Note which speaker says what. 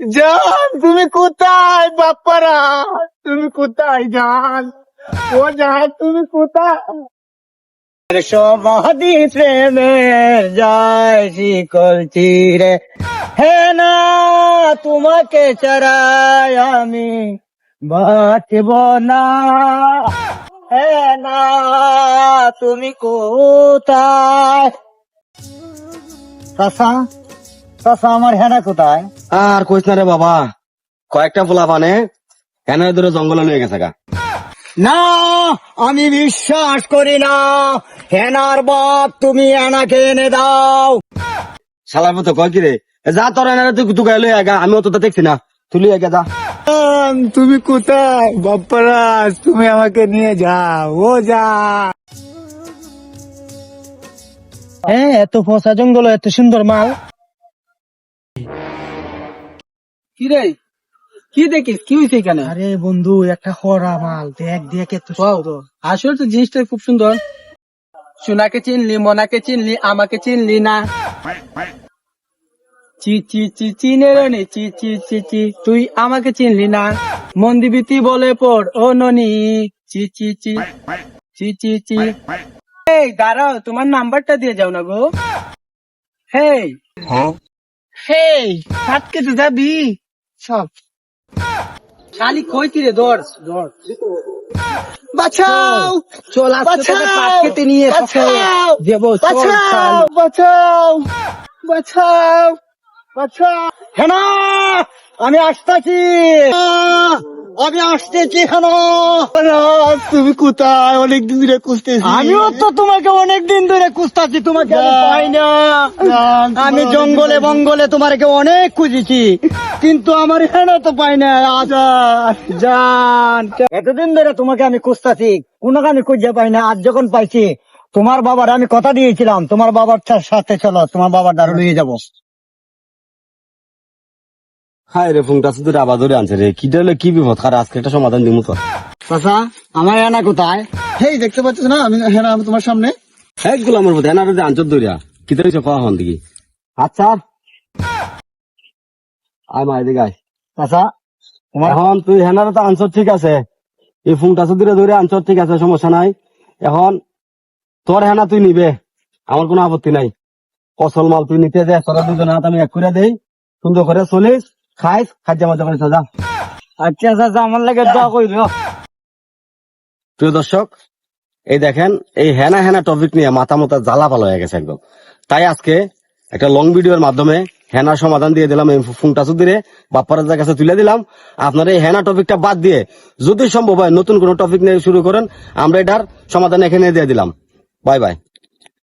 Speaker 1: জান তুমি কোথায় বাপ্পারা তুমি কোথায় জান ও জান তুমি কোথায় সমাধি প্রেমের যায় শিকল চিরে হে না তোমাকে চারায় আমি বাঁচব না হে না তুমি কোথায় চাষা আমার হেনা কোথায়?
Speaker 2: আর কইস না রে বাবা কয়েকটা পোলা পানে এনে ধরে জঙ্গলে নিয়ে গেছে গা।
Speaker 1: না আমি বিশ্বাস করি না। হেনার বাপ তুমি এনাকে এনে দাও।
Speaker 2: শালার মতো কয় কি রে? যা তোর এনে তুই তুই গাইলে আগা আমি অত দেখছি না। তুই লিয়ে গা যা।
Speaker 1: তুমি কোথায়? বাপ্পারাজ তুমি আমাকে নিয়ে যাও। ও যা। হ্যাঁ এত ফসা জঙ্গল এত সুন্দর মাল।
Speaker 3: কি রে? কি দেখিস? কি হয়েছে এখানে?
Speaker 1: আরে বন্ধু একটা হরা মাল। দেখ দেখ এত সুন্দর।
Speaker 3: আসলে তো জিনিসটা খুব সুন্দর। সোনাকে চিনলি মোনাকে চিনলি আমাকে চিনলি না। চি চি চি চিনে রে চি চি চি চি তুই আমাকে চিনলি না। মন দিবি তুই বলে পড় ও ননি। চি চি চি চি চি চি। এই দাঁড়াও তোমার নাম্বারটা দিয়ে যাও না গো। হেই।
Speaker 1: হেই হাটকে তো যাবি? সব।
Speaker 3: শালি কই রে দর দর
Speaker 1: বাঁচাও!
Speaker 3: চল আজকে পাট কেটে নিয়ে! দেবো।
Speaker 1: বাঁচাও! বাঁচাও! বাঁচাও! বাঁচাও! হেনা আমি আসতেছি। আমি আসতেছি হেনা তুমি কোথায়? অনেকদিন ধরে খুঁজতেছি। আমিও তো তোমাকে অনেকদিন ধরে খুঁজতেছি তোমাকে পাই না। আমি জঙ্গলে বঙ্গলে তোমাকে অনেক খুঁজেছি কিন্তু আমার হেনা তো পাই না। জান এতদিন ধরে তোমাকে আমি খুঁজতেছি কোনো আমি খুঁজে পাই না। আজ যখন পাইছি তোমার বাবার আমি কথা দিয়েছিলাম তোমার বাবার সাথে চলো তোমার বাবার দ্বারা নিয়ে যাব।
Speaker 2: হাই রে ফোনটা শুধু আবার ধরে আনছে রে। কি হলে কি বিপদ? কার আজকে একটা সমাধান দিমু তো।
Speaker 1: চাচা আমার এনা কোথায়? হেই দেখতে পাচ্ছ না? আমি হ্যাঁ আমি তোমার সামনে।
Speaker 2: এক গোলামের মধ্যে এনারে যে আঞ্চর ধরিয়া। কি ধরেছে কয়া হন দিকে
Speaker 1: আচ্ছা।
Speaker 2: আয় মা এদিকে আয়।
Speaker 1: চাচা তোমার
Speaker 2: এখন তুই হেনারে তো আনসার ঠিক আছে। এই ফোনটা শুধু ধরে ঠিক আছে সমস্যা নাই। এখন তোর হেনা তুই নিবে। আমার কোনো আপত্তি নাই। ফসল মাল তুই নিতে দে তোরা দুজন হাত আমি এক করে দেই। সুন্দর করে চলিস। খাইস মজা করে
Speaker 1: আচ্ছা আমার লাগে কইরো
Speaker 2: প্রিয় দর্শক এই দেখেন, এই হেনা হেনা টপিক নিয়ে মাথা জ্বালা হয়ে গেছে একদম। তাই আজকে একটা লং ভিডিওর মাধ্যমে হেনার সমাধান দিয়ে দিলাম, এই ফোনটা সুদিরে বাপ্পারাজার কাছে তুলে দিলাম। আপনারা এই হেনা টপিকটা বাদ দিয়ে। যদি সম্ভব হয়, নতুন কোনো টপিক নিয়ে শুরু করেন, আমরা এটার সমাধান এখানে দিয়ে দিলাম। Bye bye